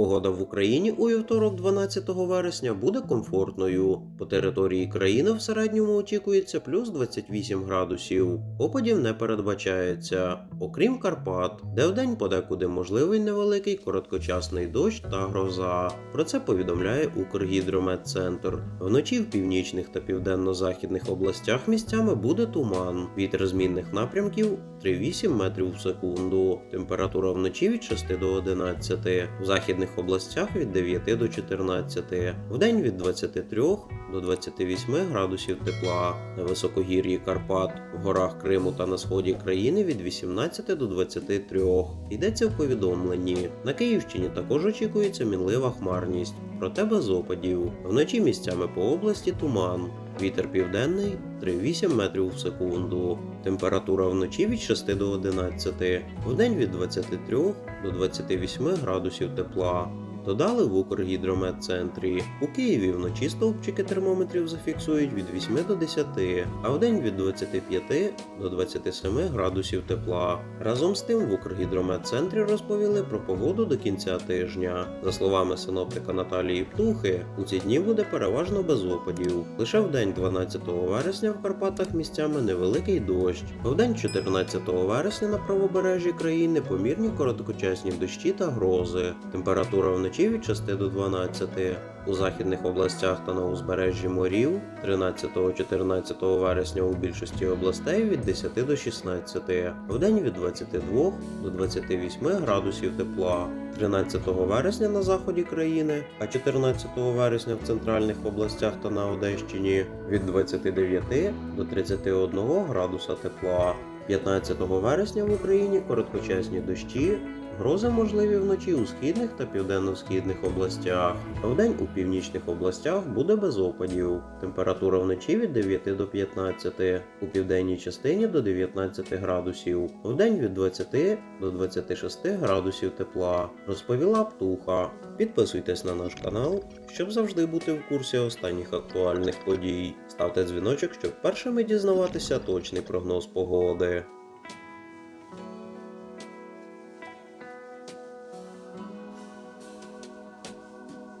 Погода в Україні у вівторок, 12 вересня, буде комфортною. По території країни в середньому очікується плюс 28 градусів. Опадів не передбачається, окрім Карпат, де вдень подекуди можливий невеликий короткочасний дощ та гроза. Про це повідомляє Укргідрометцентр. Вночі в північних та південно-західних областях місцями буде туман. Вітер змінних напрямків 3,8 метрів в секунду. Температура вночі від 6 до 11. В західних областях від 9 до 14. Вдень від 23 до 28 градусів тепла. На високогір'ї Карпат, в горах Криму та на сході країни від 18 до 23. Йдеться в повідомленні. На Київщині також очікується мінлива хмарність, проте без опадів. Вночі місцями по області туман. Вітер південний 3,8 метрів в секунду. Температура вночі від 6 до 11, вдень від 23 до 28 градусів тепла. Додали в Укргідрометцентрі. У Києві вночі стовпчики термометрів зафіксують від 8 до 10, а вдень від 25 до 27 градусів тепла. Разом з тим в Укргідрометцентрі розповіли про погоду до кінця тижня. За словами синоптика Наталії Птухи, у ці дні буде переважно без опадів. Лише в день 12 вересня в Карпатах місцями невеликий дощ. В день 14 вересня на правобережжі країни помірні короткочасні дощі та грози. Температура вночі від 6 до 12. У західних областях та на узбережжі морів 13-14 вересня у більшості областей від 10 до 16, вдень від 22 до 28 градусів тепла. 13 вересня на заході країни, а 14 вересня в центральних областях та на Одещині від 29 до 31 градуса тепла. 15 вересня в Україні короткочасні дощі, Грози можливі вночі у східних та південно-східних областях. Вдень у північних областях буде без опадів. Температура вночі від 9 до 15, у південній частині до 19 градусів, вдень від 20 до 26 градусів тепла. Розповіла птуха. Підписуйтесь на наш канал, щоб завжди бути в курсі останніх актуальних подій. Ставте дзвіночок, щоб першими дізнаватися точний прогноз погоди.